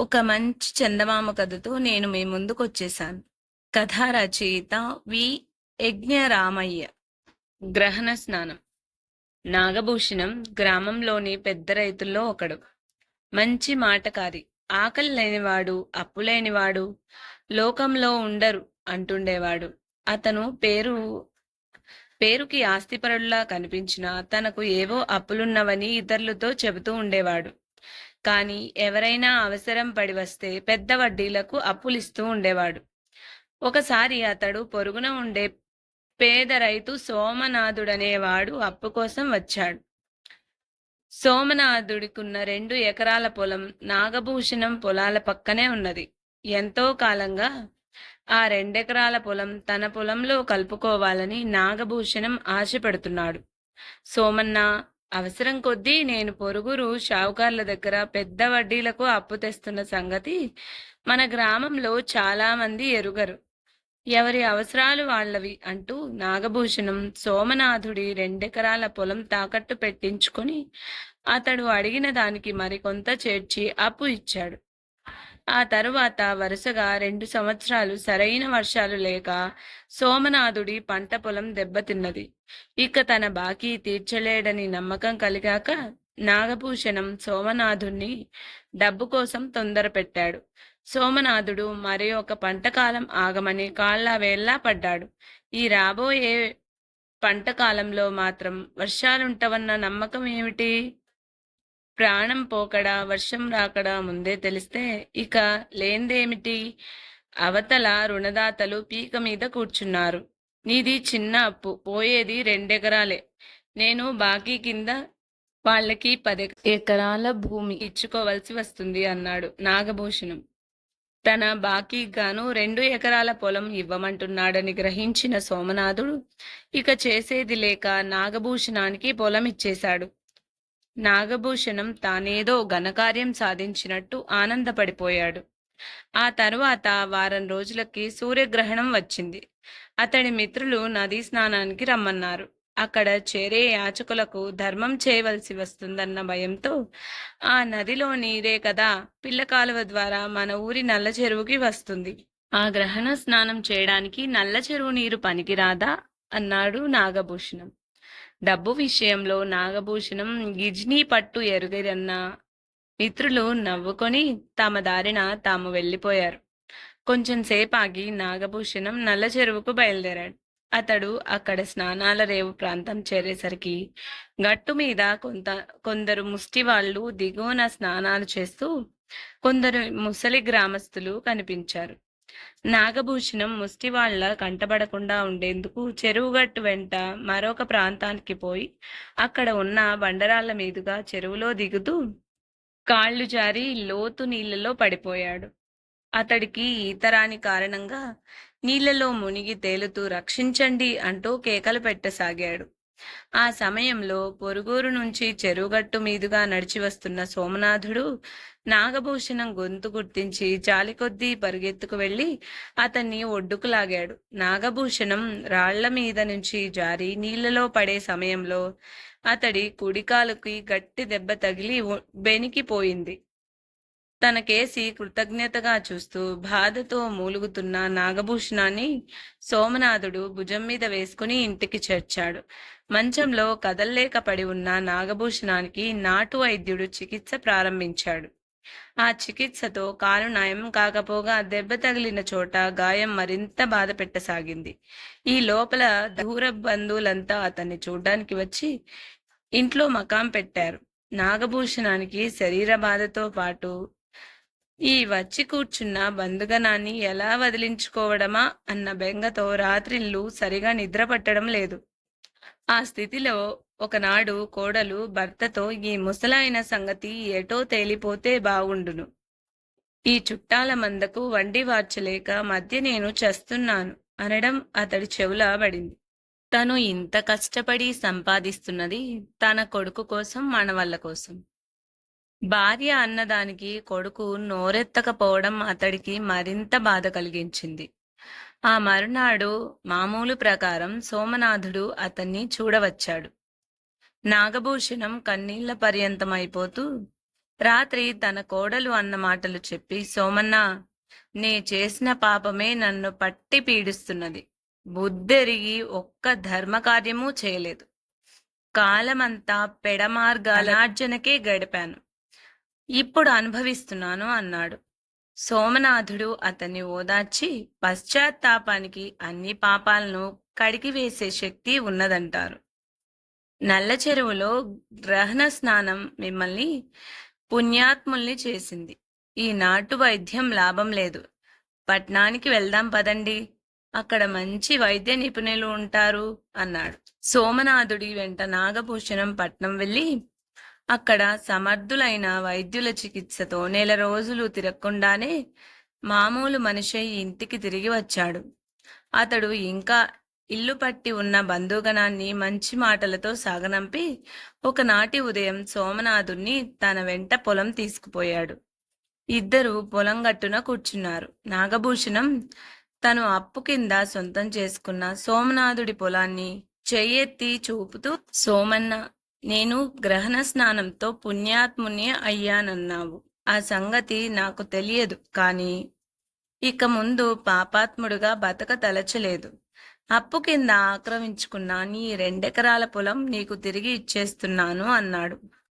ఒక మంచి చందమామ కథతో నేను మీ ముందుకు వచ్చేసాను కథా రచయిత వి. యజ్ఞరామయ్య. గ్రహణ స్నానం. నాగభూషణం గ్రామంలోని పెద్ద రైతుల్లో ఒకడు. మంచి మాటకారి. ఆకలి లేనివాడు అప్పు లేనివాడు లోకంలో ఉండరు అంటుండేవాడు. అతను పేరు పేరుకి ఆస్తిపరుల్లా కనిపించినా తనకు ఏవో అప్పులున్నవని ఇతరులతో చెబుతూ ఉండేవాడు. కానీ ఎవరైనా అవసరం పడి వస్తే పెద్ద వడ్డీలకు అప్పులిస్తూ ఉండేవాడు. ఒకసారి అతడు పొరుగున ఉండే పేద రైతు సోమనాథుడనేవాడు అప్పు కోసం వచ్చాడు. సోమనాథుడికున్న రెండు ఎకరాల పొలం నాగభూషణం పొలాల పక్కనే ఉన్నది. ఎంతో కాలంగా ఆ రెండెకరాల పొలం తన పొలంలో కలుపుకోవాలని నాగభూషణం ఆశపడుతున్నాడు. సోమన్న అవసరం కొద్దీ నేను పొరుగురు షావుకార్ల దగ్గర పెద్ద వడ్డీలకు అప్పు తెస్తున్న సంగతి మన గ్రామంలో చాలా మంది ఎరుగరు. ఎవరి అవసరాలు వాళ్ళవి అంటూ నాగభూషణం సోమనాథుడి రెండెకరాల పొలం తాకట్టు పెట్టించుకొని అతడు అడిగిన దానికి మరికొంత చేర్చి అప్పు ఇచ్చాడు. ఆ తరువాత వరుసగా రెండు సంవత్సరాలు సరైన వర్షాలు లేక సోమనాథుడి పంట పొలం దెబ్బతిన్నది. ఇక తన బాకీ తీర్చలేడని నమ్మకం కలిగాక నాగభూషణం సోమనాథుణ్ణి డబ్బు కోసం తొందర పెట్టాడు సోమనాథుడు మరి ఒక పంటకాలం ఆగమని కాళ్ళ వేళ్ళా పడ్డాడు. ఈ రాబోయే పంట కాలంలో మాత్రం వర్షాలుంటవన్న నమ్మకం ఏమిటి? ప్రాణం పోకడా వర్షం రాకడా ముందే తెలిస్తే ఇక లేందేమిటి? అవతల రుణదాతలు పీక మీద కూర్చున్నారు. నీది చిన్న అప్పు పోయేది రెండెకరాలే. నేను బాకీ కింద వాళ్ళకి పది ఎకరాల భూమి ఇచ్చుకోవలసి వస్తుంది అన్నాడు నాగభూషణం. తన బాకీగాను రెండు ఎకరాల పొలం ఇవ్వమంటున్నాడని గ్రహించిన సోమనాథుడు ఇక చేసేది లేక నాగభూషణానికి పొలం ఇచ్చేశాడు. నాగభూషణం తానేదో ఘనకార్యం సాధించినట్టు ఆనందపడిపోయాడు. ఆ తరువాత వారం రోజులకి సూర్యగ్రహణం వచ్చింది. అతడి మిత్రులు నదీ స్నానానికి రమ్మన్నారు. అక్కడ చేరే యాచకులకు ధర్మం చేయవలసి వస్తుందన్న భయంతో ఆ నదిలో నీరే కదా పిల్ల కాలువ ద్వారా మన ఊరి నల్ల చెరువుకి వస్తుంది. ఆ గ్రహణ స్నానం చేయడానికి నల్ల చెరువు నీరు పనికిరాదా? అన్నాడు నాగభూషణం. డబ్బు విషయంలో నాగభూషణం గిజ్నీ పట్టు ఎరుగరన్న మిత్రులు నవ్వుకొని తమ దారిన తాము వెళ్ళిపోయారు. కొంచెం సేపు ఆగి నాగభూషణం నల్ల చెరువుకు బయలుదేరాడు. అతడు అక్కడ స్నానాల రేవు ప్రాంతం చేరేసరికి గట్టు మీద కొంత కొందరు ముష్టి వాళ్ళు దిగువన స్నానాలు చేస్తూ కొందరు ముసలి గ్రామస్తులు కనిపించారు. నాగభూషణం ముష్టివాళ్ళ కంటబడకుండా ఉండేందుకు చెరువుగట్టు వెంట మరొక ప్రాంతానికి పోయి అక్కడ ఉన్న బండరాళ్ళ మీదుగా చెరువులో దిగుతూ కాళ్ళు జారి లోతు నీళ్ళలో పడిపోయాడు. అతడికి ఈతరాని కారణంగా నీళ్ళలో మునిగి తేలుతూ రక్షించండి అంటూ కేకలు పెట్టసాగాడు. ఆ సమయంలో పొరుగురు నుంచి చెరువుగట్టు మీదుగా నడిచి వస్తున్న సోమనాథుడు నాగభూషణం గొంతు గుర్తించి జాలికొద్దీ పరుగెత్తుకు పరిగెత్తుకు అతన్ని ఒడ్డుకు లాగాడు. నాగభూషణం రాళ్ళ మీద నుంచి జారి నీళ్ళలో పడే సమయంలో అతడి కుడికాలుకి గట్టి దెబ్బ తగిలి బెనికిపోయింది. తనకేసి కృతజ్ఞతగా చూస్తూ బాధతో మూలుగుతున్న నాగభూషణాన్ని సోమనాథుడు భుజం మీద వేసుకుని ఇంటికి చేర్చాడు. మంచంలో కదల్లేక పడి ఉన్న నాగభూషణానికి నాటు వైద్యుడు చికిత్స ప్రారంభించాడు. ఆ చికిత్సతో కాలు నయం కాకపోగా దెబ్బ తగిలిన చోట గాయం మరింత బాధ పెట్టసాగింది. ఈ లోపల దూర బంధువులంతా అతన్ని చూడ్డానికి వచ్చి ఇంట్లో మకాం పెట్టారు. నాగభూషణానికి శరీర బాధతో పాటు ఈ వచ్చి కూర్చున్న బంధుగణాన్ని ఎలా వదిలించుకోవడమా అన్న బెంగతో రాత్రిళ్ళు సరిగా నిద్ర పట్టడం లేదు. ఆ స్థితిలో ఒకనాడు కోడలు భర్తతో ఈ ముసలాయన సంగతి ఎటో తేలిపోతే బాగుండును ఈ చుట్టాల మందకు వండి వార్చలేక మధ్య నేను చస్తున్నాను అనడం అతడి చెవుల పడింది. తను ఇంత కష్టపడి సంపాదిస్తున్నది తన కొడుకు కోసం మనవళ్ళ కోసం. భార్య అన్నదానికి కొడుకు నోరెత్తకపోవడం అతడికి మరింత బాధ కలిగించింది. ఆ మరునాడు మామూలు ప్రకారం సోమనాథుడు అతన్ని చూడవచ్చాడు. నాగభూషణం కన్నీళ్ళ పర్యంతమైపోతూ రాత్రి తన కోడలు అన్న మాటలు చెప్పి సోమన్న నీ చేసిన పాపమే నన్ను పట్టి పీడిస్తున్నది. బుద్ధెరిగి ఒక్క ధర్మకార్యమూ చేయలేదు. కాలమంతా పెడమార్గాలార్జనకే గడిపాను. ఇప్పుడు అనుభవిస్తున్నాను అన్నాడు. సోమనాథుడు అతన్ని ఓదార్చి పశ్చాత్తాపానికి అన్ని పాపాలను కడిగి వేసే శక్తి ఉన్నదంటారు. నల్ల చెరువులో గ్రహణ స్నానం మిమ్మల్ని పుణ్యాత్ముల్ని చేసింది. ఈ నాటు వైద్యం లాభం లేదు. పట్నానికి వెళ్దాం పదండి. అక్కడ మంచి వైద్య నిపుణులు ఉంటారు అన్నాడు. సోమనాథుడి వెంట నాగభూషణం పట్నం వెళ్ళి అక్కడ సమర్థులైన వైద్యుల చికిత్సతో నెల రోజులు తిరగకుండానే మామూలు మనిషి ఇంటికి తిరిగి వచ్చాడు. అతడు ఇంకా ఇల్లు పట్టి ఉన్న బంధుగణాన్ని మంచి మాటలతో సాగనంపి ఒకనాటి ఉదయం సోమనాథుణ్ణి తన వెంట పొలం తీసుకుపోయాడు. ఇద్దరు పొలం గట్టున కూర్చున్నారు. నాగభూషణం తను అప్పు కింద సొంతం చేసుకున్న సోమనాథుడి పొలాన్ని చెయ్యెత్తి చూపుతూ సోమన్న నేను గ్రహణ స్నానంతో పుణ్యాత్ముని అయ్యానన్నావు. ఆ సంగతి నాకు తెలియదు కాని ఇక ముందు పాపాత్ముడుగా బతక తలచలేదు. అప్పు కింద ఆక్రమించుకున్న నీ రెండెకరాల పొలం నీకు తిరిగి ఇచ్చేస్తున్నాను అన్నాడు.